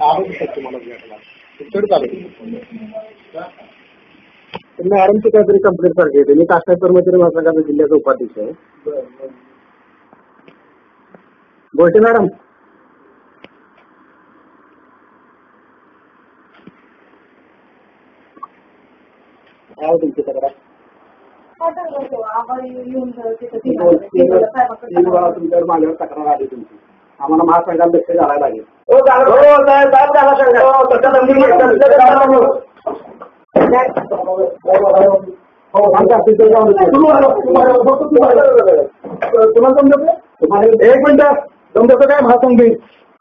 आरोग्य तुम्हाला भेटला तुमच्याकडे चालेल मॅडमची काहीतरी कंप्लेंट सारखी येते. मी काष्टा कर्मचारी महासंघाचा जिल्ह्याचा उपाध्यक्ष आहे. बोलते मॅडम. काय तुमची तक्रार? तुमच्यावर माझ्यावर तक्रार आली तुमची. आम्हाला महासंघात लक्ष घालायला लागेल. तुम्हाला समजत तुम्हाला एक मिनिट समजत काय महासंघ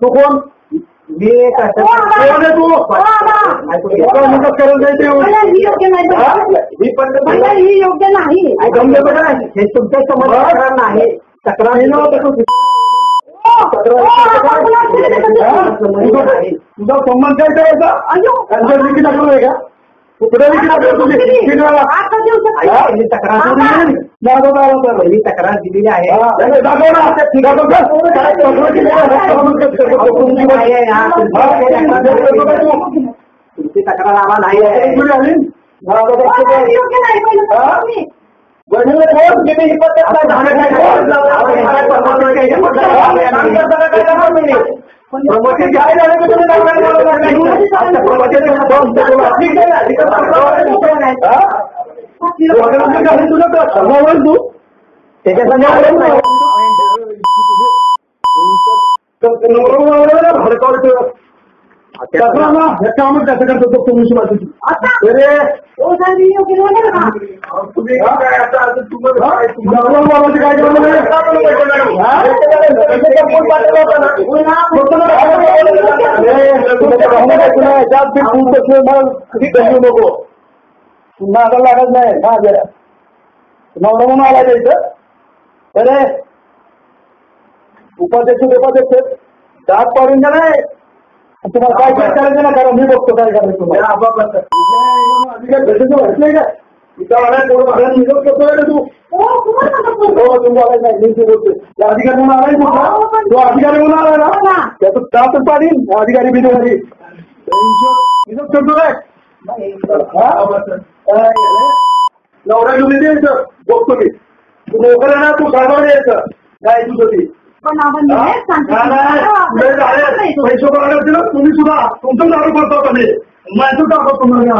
तू कोण मी कोण आहे तू एका करत नाही ते मी पण योग्य नाही गमलं का नाही? हे तुमच्यासमोर तक्रार नाही तक्रार हे नव्हतं तू. तुझा सन्मान काय करायचा त्यांच्या विकी दाखवलं का कुठे विकी टाकलं तुझी तक्रार दिली. तक्रार दिलेली आहे तुमची तक्रार आम्हाला नाही आहे कोण? किती हिंमत झालं काय? प्रमोशन. हा? तू भडकावर ठेव. कामच कसं करतो तो तुम्ही बाजूची अरे तुम्ही काय आता. हा? नको पुन्हा आता लागत नाही हा जरा नवरा म्हणून आला इथं अरे उपाध्यक्ष उपाध्यक्ष दात पाडून द्या नाही तुम्हाला काय करायचं ना करा मी बघतो काय करायचं तुम्हाला अधिकार वाटलंय का इथं आलाय कोण मला निरोप करतोय का तू हो तुम्ही आलाय नाही मी ते बोलतोय त्या अधिकारी म्हणून आलाय कुठला तो अधिकारी म्हणून आलाय ना त्याचं दातच पाडीन अधिकारी बिनवारी निरोप करतो काय नवरा घेऊन द्यायचं बघतो मी तू नोकर आहे ना तू साहेबांना यायचं काय तुझं ती पैसे बघायला ना तुम्ही सुद्धा तुमचं दारू करतो का नाही माझं दाखव तुम्हाला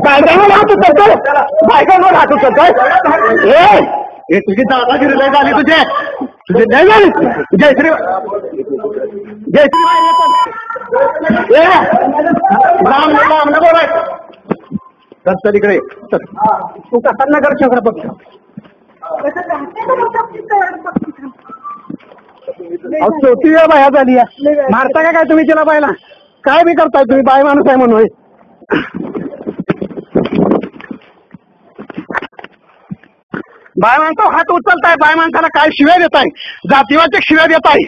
ती बायकांवर हात उचलतोय. हे तुझी दादागिरी लय झाली तुझे. तुझे नाही झाली? जयश्री जयश्री बाई राम राम. चल चल इकडे. तू कसा नगर बघ अहो, चौथी वेळ बाया झाली. मारता का काय तुम्ही तिला बायला? काय बी करताय तुम्ही? बाय माणूस आहे म्हणून बाय माणसं हात उचलताय बाय माणसाला काय शिव्या देताय? जातीवाचक शिव्या देताय.